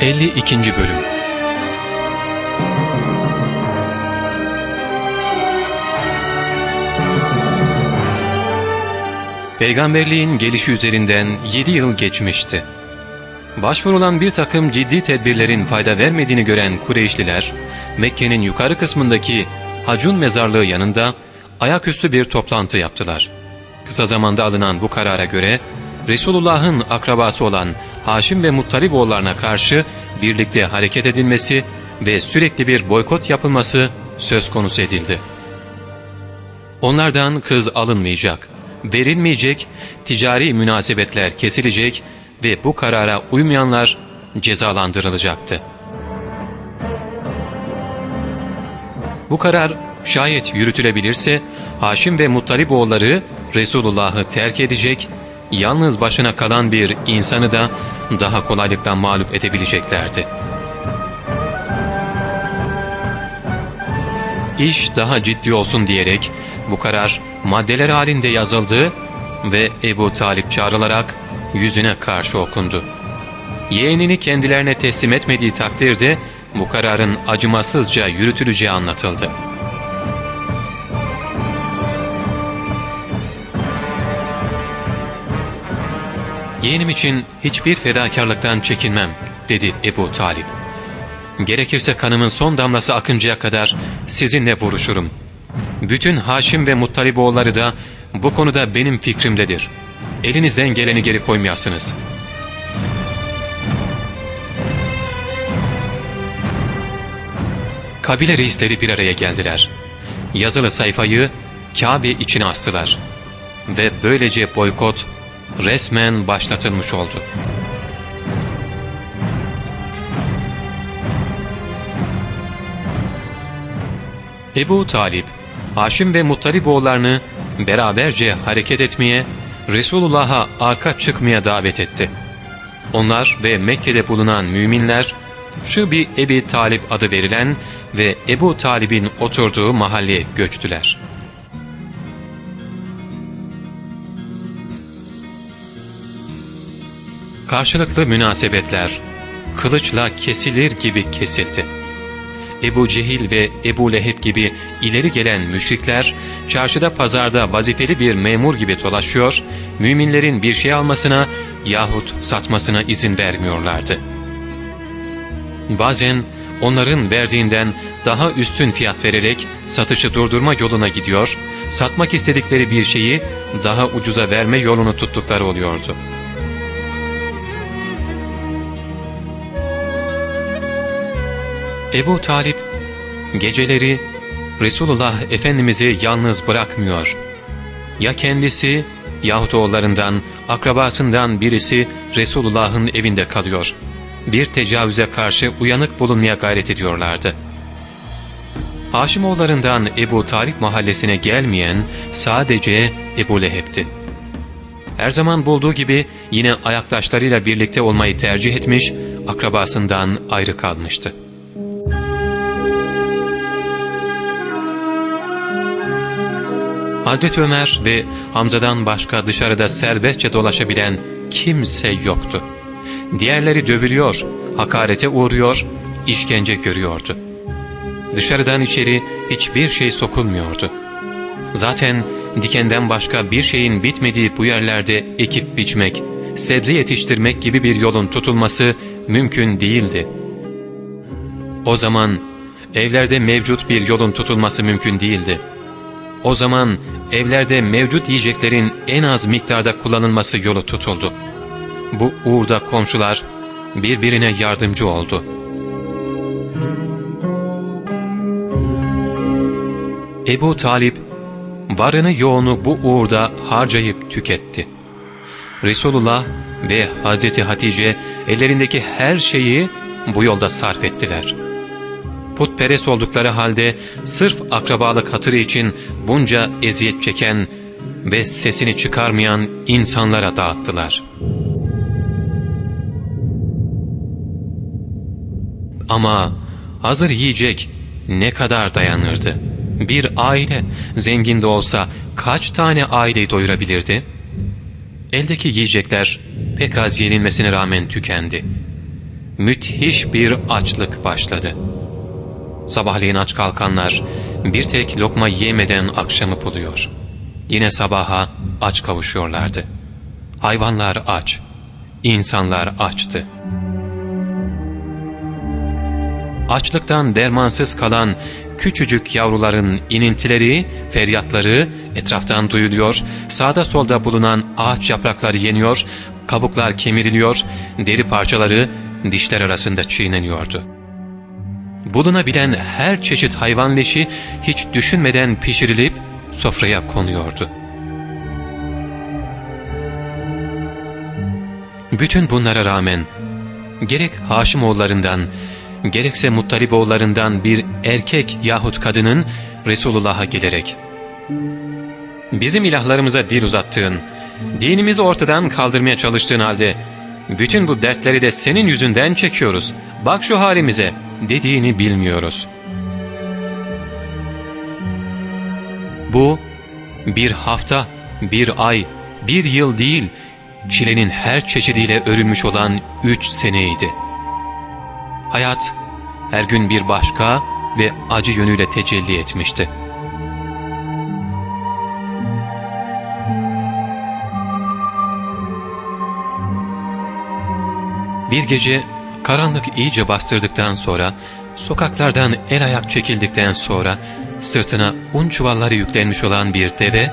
52. Bölüm Peygamberliğin gelişi üzerinden 7 yıl geçmişti. Başvurulan bir takım ciddi tedbirlerin fayda vermediğini gören Kureyşliler, Mekke'nin yukarı kısmındaki Hacun mezarlığı yanında ayaküstü bir toplantı yaptılar. Kısa zamanda alınan bu karara göre Resulullah'ın akrabası olan Haşim ve Muttalip oğullarına karşı birlikte hareket edilmesi ve sürekli bir boykot yapılması söz konusu edildi. Onlardan kız alınmayacak, verilmeyecek, ticari münasebetler kesilecek ve bu karara uymayanlar cezalandırılacaktı. Bu karar şayet yürütülebilirse Haşim ve Muttalip oğulları Resulullah'ı terk edecek, yalnız başına kalan bir insanı da daha kolaylıkla mağlup edebileceklerdi. İş daha ciddi olsun diyerek bu karar maddeler halinde yazıldı ve Ebu Talip çağrılarak yüzüne karşı okundu. Yeğenini kendilerine teslim etmediği takdirde bu kararın acımasızca yürütüleceği anlatıldı. Yeğenim için hiçbir fedakarlıktan çekinmem dedi Ebu Talip. Gerekirse kanımın son damlası akıncaya kadar sizinle vuruşurum. Bütün Haşim ve Muttaliboğulları da bu konuda benim fikrimdedir. Elinizden geleni geri koymayasınız. Kabile reisleri bir araya geldiler. Yazılı sayfayı Kabe içine astılar. Ve böylece boykot resmen başlatılmış oldu. Ebu Talip, Haşim ve Muttalip oğullarını beraberce hareket etmeye, Resulullah'a arka çıkmaya davet etti. Onlar ve Mekke'de bulunan müminler, Şıbi Ebi Talip adı verilen ve Ebu Talib'in oturduğu mahalleye göçtüler. Karşılıklı münasebetler kılıçla kesilir gibi kesildi. Ebu Cehil ve Ebu Leheb gibi ileri gelen müşrikler çarşıda pazarda vazifeli bir memur gibi dolaşıyor, müminlerin bir şey almasına yahut satmasına izin vermiyorlardı. Bazen onların verdiğinden daha üstün fiyat vererek satışı durdurma yoluna gidiyor, satmak istedikleri bir şeyi daha ucuza verme yolunu tuttukları oluyordu.'' Ebu Talip geceleri Resulullah Efendimiz'i yalnız bırakmıyor. Ya kendisi yahut oğullarından, akrabasından birisi Resulullah'ın evinde kalıyor. Bir tecavüze karşı uyanık bulunmaya gayret ediyorlardı. Haşimoğullarından Ebu Talip mahallesine gelmeyen sadece Ebu Leheb'ti. Her zaman bulduğu gibi yine ayaktaşlarıyla birlikte olmayı tercih etmiş, akrabasından ayrı kalmıştı. Hazreti Ömer ve Hamza'dan başka dışarıda serbestçe dolaşabilen kimse yoktu. Diğerleri dövülüyor, hakarete uğruyor, işkence görüyordu. Dışarıdan içeri hiçbir şey sokulmuyordu. Zaten dikenden başka bir şeyin bitmediği bu yerlerde ekip biçmek, sebze yetiştirmek gibi bir yolun tutulması mümkün değildi. O zaman evlerde mevcut bir yolun tutulması mümkün değildi. O zaman evlerde mevcut yiyeceklerin en az miktarda kullanılması yolu tutuldu. Bu uğurda komşular birbirine yardımcı oldu. Ebu Talip varını yoğunu bu uğurda harcayıp tüketti. Resulullah ve Hazreti Hatice ellerindeki her şeyi bu yolda sarf ettiler.'' Putperest oldukları halde sırf akrabalık hatırı için bunca eziyet çeken ve sesini çıkarmayan insanlara dağıttılar. Ama hazır yiyecek ne kadar dayanırdı? Bir aile zengin de olsa kaç tane aileyi doyurabilirdi? Eldeki yiyecekler pek az yenilmesine rağmen tükendi. müthiş bir açlık başladı. Sabahleyin aç kalkanlar bir tek lokma yemeden akşamı buluyor. Yine sabaha aç kavuşuyorlardı. Hayvanlar aç, insanlar açtı. Açlıktan dermansız kalan küçücük yavruların inintileri, feryatları etraftan duyuluyor, sağda solda bulunan ağaç yaprakları yeniyor, kabuklar kemiriliyor, deri parçaları dişler arasında çiğneniyordu. Bulunabilen her çeşit hayvan leşi hiç düşünmeden pişirilip sofraya konuyordu. Bütün bunlara rağmen gerek Haşimoğullarından gerekse Muttaliboğullarından bir erkek yahut kadının Resulullah'a gelerek ''Bizim ilahlarımıza dil uzattığın, dinimizi ortadan kaldırmaya çalıştığın halde bütün bu dertleri de senin yüzünden çekiyoruz. Bak şu halimize.'' Dediğini bilmiyoruz. Bu bir hafta, bir ay, bir yıl değil, çilenin her çeşidiyle örülmüş olan üç seneydi. Hayat her gün bir başka ve acı yönüyle tecelli etmişti. Bir gece karanlık iyice bastırdıktan sonra, sokaklardan el ayak çekildikten sonra, sırtına un çuvalları yüklenmiş olan bir deve,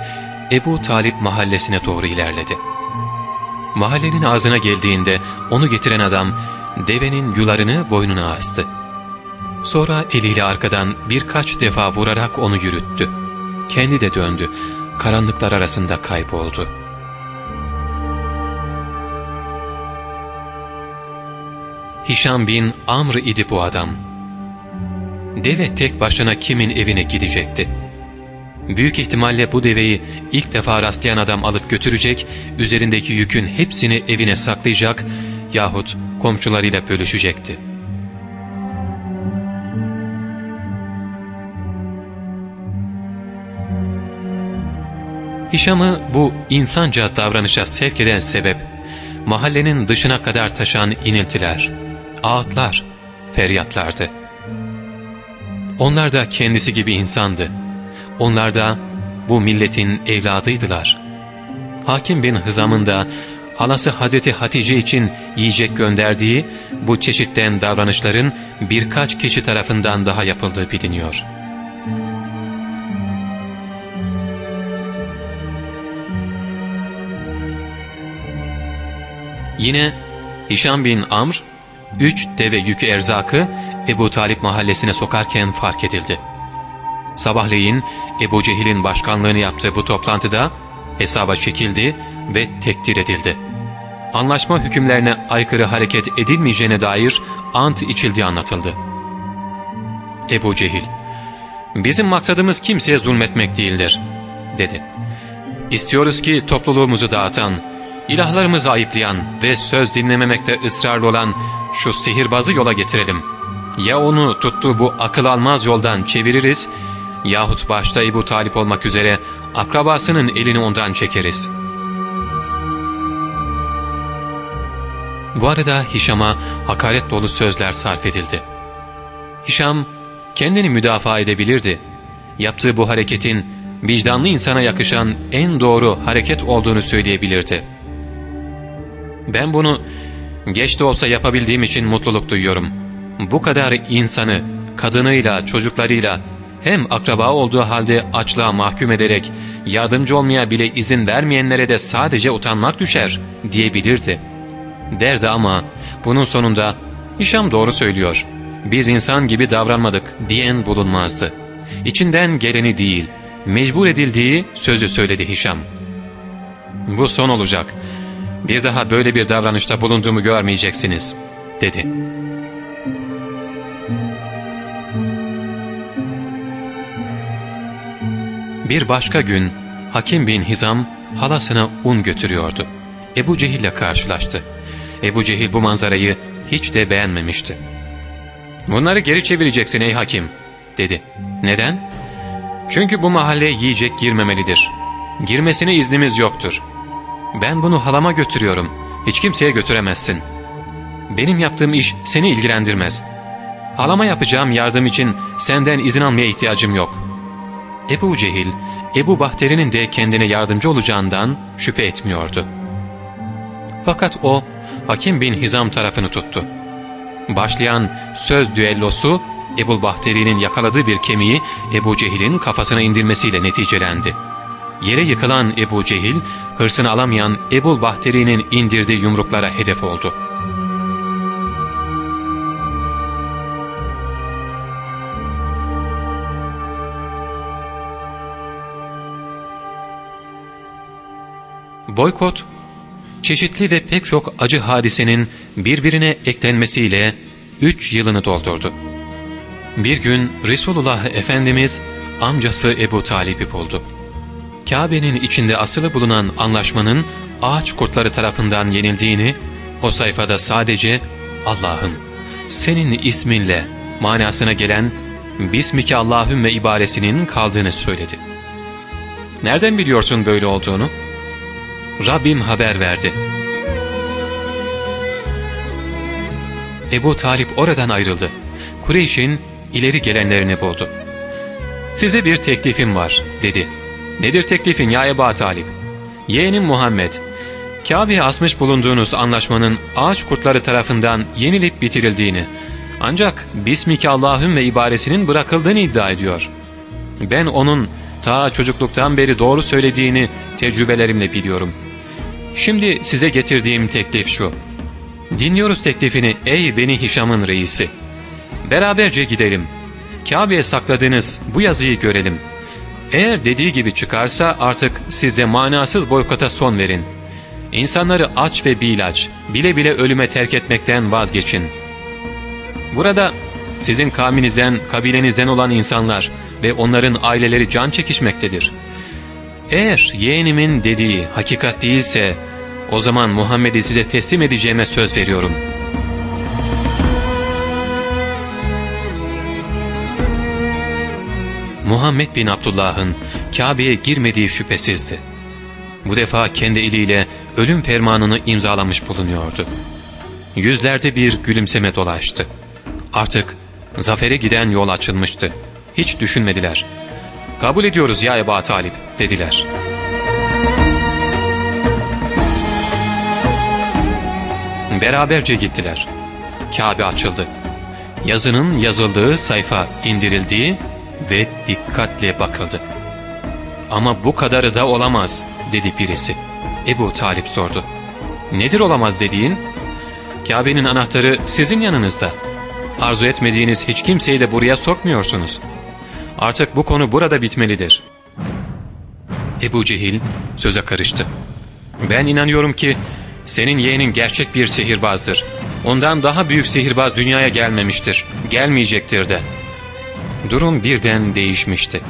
Ebu Talip mahallesine doğru ilerledi. Mahallenin ağzına geldiğinde onu getiren adam, devenin yularını boynuna astı. Sonra eliyle arkadan birkaç defa vurarak onu yürüttü. Kendi de döndü, karanlıklar arasında kayboldu. Hişam bin Amr idi bu adam. Deve tek başına kimin evine gidecekti? Büyük ihtimalle bu deveyi ilk defa rastlayan adam alıp götürecek, üzerindeki yükün hepsini evine saklayacak yahut komşularıyla bölüşecekti. Hişam'ı bu insanca davranışa sevk eden sebep, mahallenin dışına kadar taşan iniltiler, ağıtlar, feryatlardı. Onlar da kendisi gibi insandı. Onlar da bu milletin evladıydılar. Hakim bin Hızam'ın da halası Hazreti Hatice için yiyecek gönderdiği bu çeşitten davranışların birkaç kişi tarafından daha yapıldığı biliniyor. Yine Hişam bin Amr, üç deve yükü erzakı Ebu Talip mahallesine sokarken fark edildi. Sabahleyin Ebu Cehil'in başkanlığını yaptığı bu toplantıda hesaba çekildi ve tekdir edildi. Anlaşma hükümlerine aykırı hareket edilmeyeceğine dair ant içildiği anlatıldı. Ebu Cehil, ''Bizim maksadımız kimseye zulmetmek değildir.'' dedi. ''İstiyoruz ki topluluğumuzu dağıtan, ilahlarımızı ayıplayan ve söz dinlememekte ısrarlı olan şu sihirbazı yola getirelim. Ya onu tuttuğu bu akıl almaz yoldan çeviririz yahut başta Ebu Talip olmak üzere akrabasının elini ondan çekeriz. Bu arada Hişam'a hakaret dolu sözler sarf edildi. Hişam kendini müdafaa edebilirdi. Yaptığı bu hareketin vicdanlı insana yakışan en doğru hareket olduğunu söyleyebilirdi. Ben bunu geç de olsa yapabildiğim için mutluluk duyuyorum. Bu kadar insanı, kadınıyla, çocuklarıyla hem akraba olduğu halde açlığa mahkum ederek yardımcı olmaya bile izin vermeyenlere de sadece utanmak düşer diyebilirdi. Derdi ama bunun sonunda Hişam doğru söylüyor. Biz insan gibi davranmadık diyen bulunmazdı. İçinden geleni değil, mecbur edildiği sözü söyledi Hişam. Bu son olacak. Bir daha böyle bir davranışta bulunduğumu görmeyeceksiniz, dedi. Bir başka gün Hakim bin Hizam halasına un götürüyordu. Ebu Cehil ile karşılaştı. Ebu Cehil bu manzarayı hiç de beğenmemişti. ''Bunları geri çevireceksin ey hakim.'' dedi. ''Neden?'' ''Çünkü bu mahalleye yiyecek girmemelidir. Girmesine iznimiz yoktur. Ben bunu halama götürüyorum. Hiç kimseye götüremezsin. benim yaptığım iş seni ilgilendirmez. Halama yapacağım yardım için senden izin almaya ihtiyacım yok. Ebu Cehil, Ebu Bahteri'nin de kendine yardımcı olacağından şüphe etmiyordu. Fakat o, Hakim bin Hizam tarafını tuttu. Başlayan söz düellosu, Ebu Bahteri'nin yakaladığı bir kemiği Ebu Cehil'in kafasına indirmesiyle neticelendi. Yere yıkılan Ebu Cehil, hırsını alamayan Ebu Bahteri'nin indirdiği yumruklara hedef oldu. Boykot, çeşitli ve pek çok acı hadisenin birbirine eklenmesiyle üç yılını doldurdu. Bir gün Resulullah Efendimiz amcası Ebu Talib'i buldu. Kabe'nin içinde asılı bulunan anlaşmanın ağaç kurtları tarafından yenildiğini, o sayfada sadece Allah'ım senin isminle manasına gelen Bismike Allahümme ibaresinin kaldığını söyledi. Nereden biliyorsun böyle olduğunu? Rabbim haber verdi. Ebu Talip oradan ayrıldı. Kureyş'in ileri gelenlerini buldu. ''Size bir teklifim var.'' dedi. ''Nedir teklifin ya Ebu Talip?'' ''Yeğenim Muhammed, Kabe'ye asmış bulunduğunuz anlaşmanın ağaç kurtları tarafından yenilip bitirildiğini, ancak Bismike Allahümme ibaresinin bırakıldığını iddia ediyor. Ben onun ta çocukluktan beri doğru söylediğini tecrübelerimle biliyorum. Şimdi size getirdiğim teklif şu. Dinliyoruz teklifini ey Beni Hişam'ın reisi. Beraberce gidelim. Kabe'ye sakladığınız bu yazıyı görelim. Eğer dediği gibi çıkarsa artık siz de manasız boykota son verin. İnsanları aç ve bilaç, bile bile ölüme terk etmekten vazgeçin. Burada sizin kavminizden, kabilenizden olan insanlar ve onların aileleri can çekişmektedir. Eğer yeğenimin dediği hakikat değilse o zaman Muhammed'i size teslim edeceğime söz veriyorum. Muhammed bin Abdullah'ın Kabe'ye girmediği şüphesizdi. Bu defa kendi eliyle ölüm fermanını imzalamış bulunuyordu. Yüzlerde bir gülümseme dolaştı. Artık zafere giden yol açılmıştı. Hiç düşünmediler. ''Kabul ediyoruz ya Ebu Talip'' dediler. Beraberce gittiler. Kabe açıldı. Yazının yazıldığı sayfa indirildi ve dikkatle bakıldı. ''Ama bu kadarı da olamaz'' dedi birisi. Ebu Talip sordu. ''Nedir olamaz dediğin?'' ''Kabe'nin anahtarı sizin yanınızda. Arzu etmediğiniz hiç kimseyi de buraya sokmuyorsunuz. Artık bu konu burada bitmelidir.'' Ebu Cehil söze karıştı. ''Ben inanıyorum ki senin yeğenin gerçek bir sihirbazdır. Ondan daha büyük sihirbaz dünyaya gelmemiştir. Gelmeyecektir de.'' Durum birden değişmişti.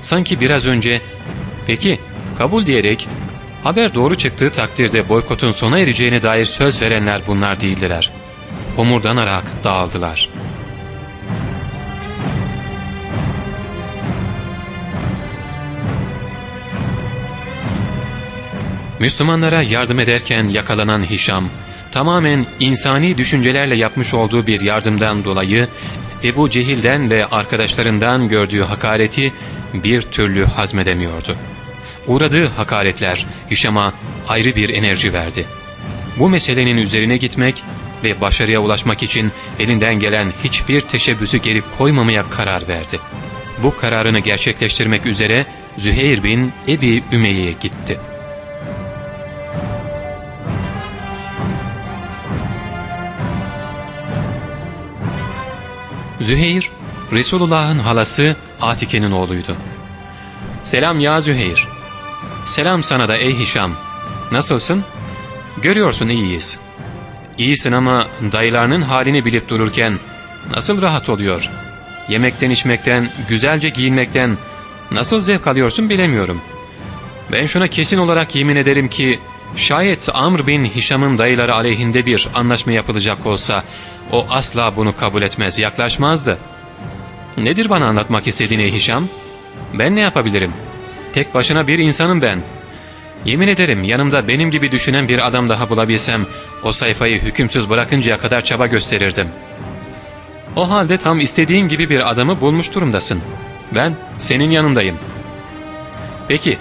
Sanki biraz önce ''Peki kabul diyerek haber doğru çıktığı takdirde boykotun sona ereceğine dair söz verenler bunlar değildiler. Homurdanarak dağıldılar. Müslümanlara yardım ederken yakalanan Hişam, tamamen insani düşüncelerle yapmış olduğu bir yardımdan dolayı Ebu Cehil'den ve arkadaşlarından gördüğü hakareti bir türlü hazmedemiyordu. Uğradığı hakaretler Hişam'a ayrı bir enerji verdi. Bu meselenin üzerine gitmek ve başarıya ulaşmak için elinden gelen hiçbir teşebbüsü geri koymamaya karar verdi. Bu kararını gerçekleştirmek üzere Züheyr bin Ebi Ümeyye'ye gitti. Züheyr, Resulullah'ın halası Atike'nin oğluydu. ''Selam ya Züheyr.'' ''Selam sana da ey Hişam. Nasılsın?'' ''Görüyorsun iyiyiz.'' ''İyisin ama dayılarının halini bilip dururken nasıl rahat oluyor? Yemekten içmekten, güzelce giyinmekten nasıl zevk alıyorsun bilemiyorum. Ben şuna kesin olarak yemin ederim ki şayet Amr bin Hişam'ın dayıları aleyhinde bir anlaşma yapılacak olsa o asla bunu kabul etmez, yaklaşmazdı. Nedir bana anlatmak istediğin ey Hişam? Ben ne yapabilirim? Tek başına bir insanım ben. Yemin ederim yanımda benim gibi düşünen bir adam daha bulabilsem o sayfayı hükümsüz bırakıncaya kadar çaba gösterirdim. O halde tam istediğin gibi bir adamı bulmuş durumdasın. Ben senin yanındayım. Peki,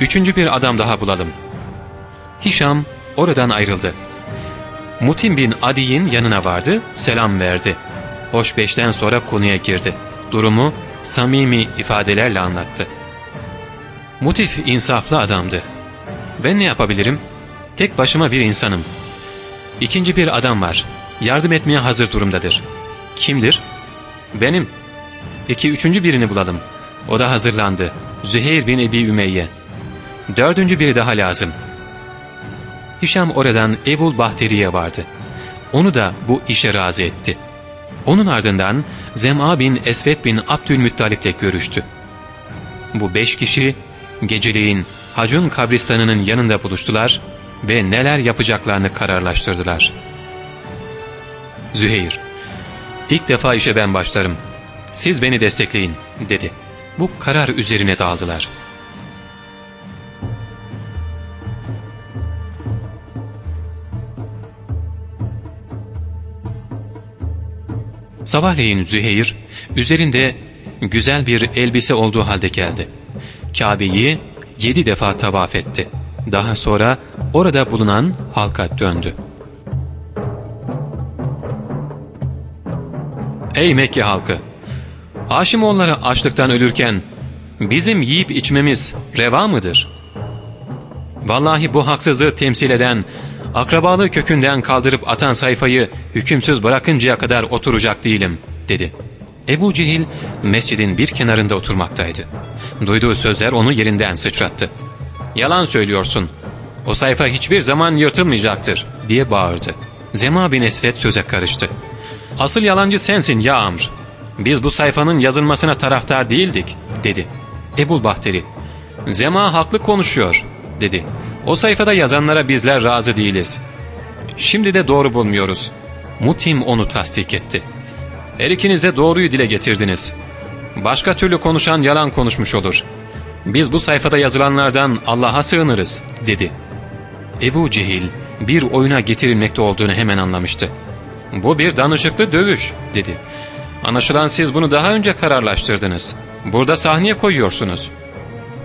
üçüncü bir adam daha bulalım. Hişam oradan ayrıldı. Mutim bin Adi'nin yanına vardı, selam verdi. Hoş beşten sonra konuya girdi. Durumu samimi ifadelerle anlattı. Mutif insaflı adamdı. Ben ne yapabilirim? Tek başıma bir insanım. İkinci bir adam var. Yardım etmeye hazır durumdadır. Kimdir? Benim. Peki üçüncü birini bulalım. O da hazırlandı. Züheyr bin Ebi Ümeyye. Dördüncü biri daha lazım. Hişam oradan Ebul Bahteri'ye vardı. Onu da bu işe razı etti. Onun ardından Zem'a bin Esvet bin Abdülmuttalip'le görüştü. Bu beş kişi geceleyin Hacun kabristanının yanında buluştular ve neler yapacaklarını kararlaştırdılar. Züheyr, ilk defa işe ben başlarım. Siz beni destekleyin, dedi. Bu karar üzerine daldılar. Sabahleyin Züheyr, üzerinde güzel bir elbise olduğu halde geldi. Kabe'yi yedi defa tavaf etti. Daha sonra orada bulunan halka döndü. Ey Mekke halkı! Haşimoğulları açlıktan ölürken bizim yiyip içmemiz reva mıdır? Vallahi bu haksızlığı temsil eden, akrabalığı kökünden kaldırıp atan sayfayı hükümsüz bırakıncaya kadar oturacak değilim, dedi. Ebu Cehil mescidin bir kenarında oturmaktaydı. Duyduğu sözler onu yerinden sıçrattı. ''Yalan söylüyorsun. O sayfa hiçbir zaman yırtılmayacaktır.'' diye bağırdı. Zema bin Esvet söze karıştı. ''Asıl yalancı sensin ya Amr. Biz bu sayfanın yazılmasına taraftar değildik.'' dedi. Ebul Bahteri, ''Zema haklı konuşuyor.'' dedi. ''O sayfada yazanlara bizler razı değiliz. Şimdi de doğru bulmuyoruz.'' Mutim onu tasdik etti. ''Her ikiniz de doğruyu dile getirdiniz. Başka türlü konuşan yalan konuşmuş olur. Biz bu sayfada yazılanlardan Allah'a sığınırız.'' dedi. Ebu Cehil bir oyuna getirilmekte olduğunu hemen anlamıştı. ''Bu bir danışıklı dövüş.'' dedi. ''Anlaşılan siz bunu daha önce kararlaştırdınız. Burada sahneye koyuyorsunuz.''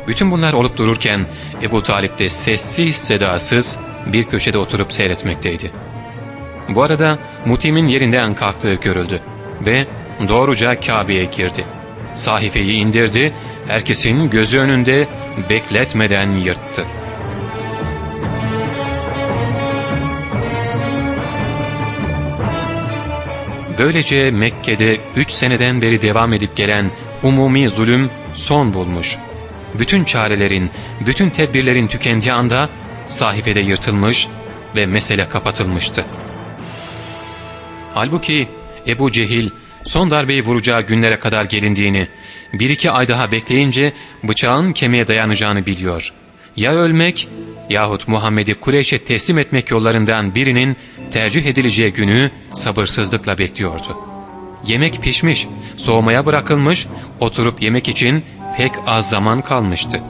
Bütün bunlar olup dururken Ebu Talip de sessiz sedasız bir köşede oturup seyretmekteydi. Bu arada Mutim'in yerinden kalktığı görüldü ve doğruca Kabe'ye girdi. Sahifeyi indirdi, herkesin gözü önünde bekletmeden yırttı. Böylece Mekke'de üç seneden beri devam edip gelen umumi zulüm son bulmuş. Bütün çarelerin, bütün tedbirlerin tükendiği anda sahifede yırtılmış ve mesele kapatılmıştı. Halbuki Ebu Cehil son darbeyi vuracağı günlere kadar gelindiğini, bir iki ay daha bekleyince bıçağın kemiğe dayanacağını biliyor. Ya ölmek yahut Muhammed'i Kureyş'e teslim etmek yollarından birinin tercih edileceği günü sabırsızlıkla bekliyordu. Yemek pişmiş, soğumaya bırakılmış, oturup yemek için pek az zaman kalmıştı.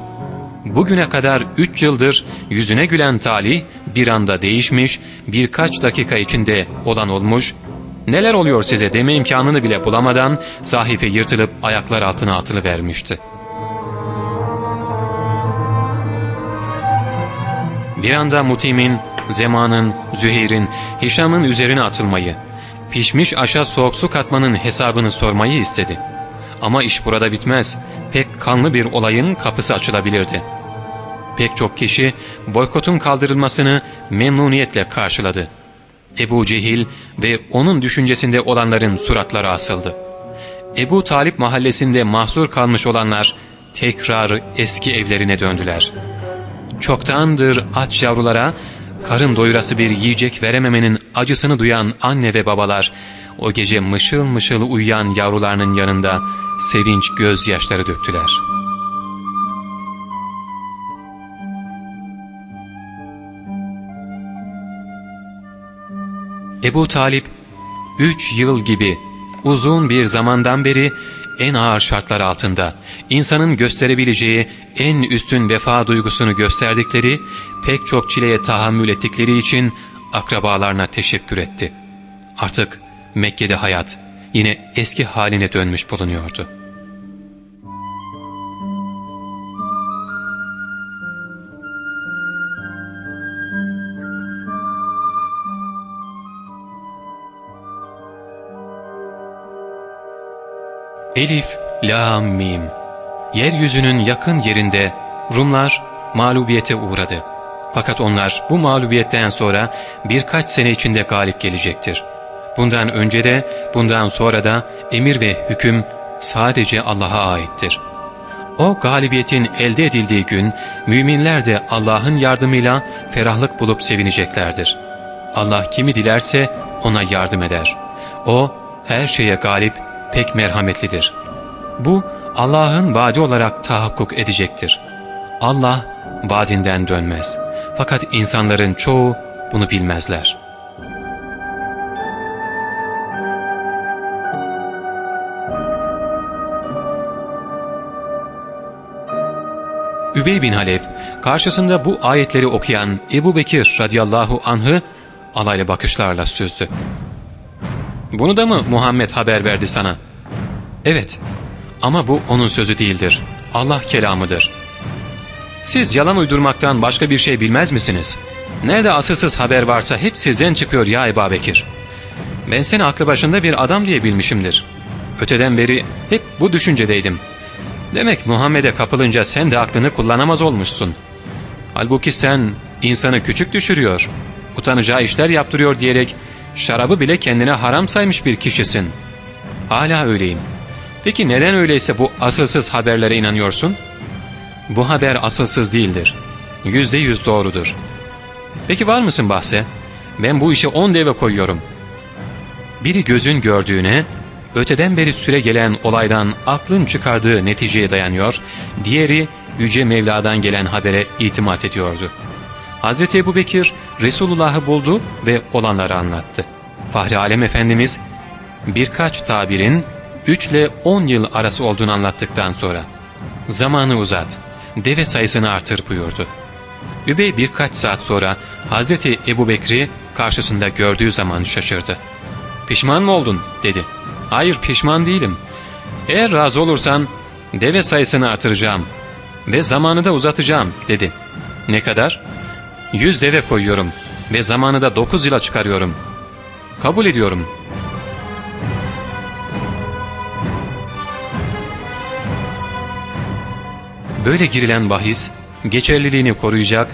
Bugüne kadar üç yıldır yüzüne gülen talih bir anda değişmiş, birkaç dakika içinde olan olmuş, neler oluyor size deme imkanını bile bulamadan sahife yırtılıp ayaklar altına atılıvermişti. Bir anda Mutim'in, Zeman'ın, Züheyr'in, Hişam'ın üzerine atılmayı, pişmiş aşağı soğuk su katmanın hesabını sormayı istedi. Ama iş burada bitmez, pek kanlı bir olayın kapısı açılabilirdi. Pek çok kişi boykotun kaldırılmasını memnuniyetle karşıladı. Ebu Cehil ve onun düşüncesinde olanların suratları asıldı. Ebu Talip mahallesinde mahsur kalmış olanlar tekrar eski evlerine döndüler. Çoktandır aç yavrulara karın doyurası bir yiyecek verememenin acısını duyan anne ve babalar o gece mışıl mışıl uyuyan yavrularının yanında sevinç gözyaşları döktüler. Ebu Talip, üç yıl gibi uzun bir zamandan beri en ağır şartlar altında insanın gösterebileceği en üstün vefa duygusunu gösterdikleri, pek çok çileye tahammül ettikleri için akrabalarına teşekkür etti. Artık Mekke'de hayat yine eski haline dönmüş bulunuyordu. Elif, Lam, Mim. Yeryüzünün yakın yerinde Rumlar mağlubiyete uğradı. Fakat onlar bu mağlubiyetten sonra birkaç sene içinde galip gelecektir. Bundan önce de bundan sonra da emir ve hüküm sadece Allah'a aittir. O galibiyetin elde edildiği gün müminler de Allah'ın yardımıyla ferahlık bulup sevineceklerdir. Allah kimi dilerse ona yardım eder. O her şeye galip, pek merhametlidir. Bu Allah'ın vaadi olarak tahakkuk edecektir. Allah vaadinden dönmez. Fakat insanların çoğu bunu bilmezler. Übey bin Halef karşısında bu ayetleri okuyan Ebu Bekir radıyallahu anh'ı alaylı bakışlarla süzdü. Bunu da mı Muhammed haber verdi sana? Evet ama bu onun sözü değildir. Allah kelamıdır. Siz yalan uydurmaktan başka bir şey bilmez misiniz? Nerede asılsız haber varsa hep sizden çıkıyor ya Ebu Bekir. Ben seni aklı başında bir adam diye bilmişimdir. Öteden beri hep bu düşüncedeydim. Demek Muhammed'e kapılınca sen de aklını kullanamaz olmuşsun. Halbuki sen insanı küçük düşürüyor, utanacağı işler yaptırıyor diyerek şarabı bile kendine haram saymış bir kişisin. Hala öyleyim. Peki neden öyleyse bu asılsız haberlere inanıyorsun? Bu haber asılsız değildir. Yüzde yüz doğrudur. Peki var mısın bahse? Ben bu işe on deve koyuyorum. Biri gözün gördüğüne, öteden beri süre gelen olaydan aklın çıkardığı neticeye dayanıyor, diğeri Yüce Mevla'dan gelen habere itimat ediyordu. Hz. Ebu Bekir Resulullah'ı buldu ve olanları anlattı. Fahri Alem Efendimiz birkaç tabirin 3 ile 10 yıl arası olduğunu anlattıktan sonra zamanı uzat, deve sayısını artır buyurdu. Übey birkaç saat sonra Hazreti Ebu Bekri karşısında gördüğü zaman şaşırdı. Pişman mı oldun dedi. Hayır pişman değilim. Eğer razı olursan deve sayısını artıracağım ve zamanı da uzatacağım dedi. Ne kadar? Yüz deve koyuyorum ve zamanı da dokuz yıla çıkarıyorum. Kabul ediyorum. Böyle girilen bahis geçerliliğini koruyacak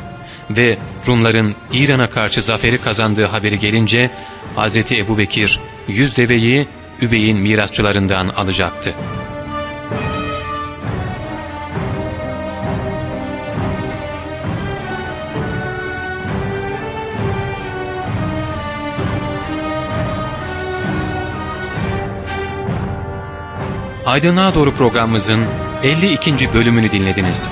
ve Rumların İran'a karşı zaferi kazandığı haberi gelince Hz. Ebu Bekir yüz deveyi Übey'in mirasçılarından alacaktı. Aydınlığa Doğru programımızın 52. bölümünü dinlediniz.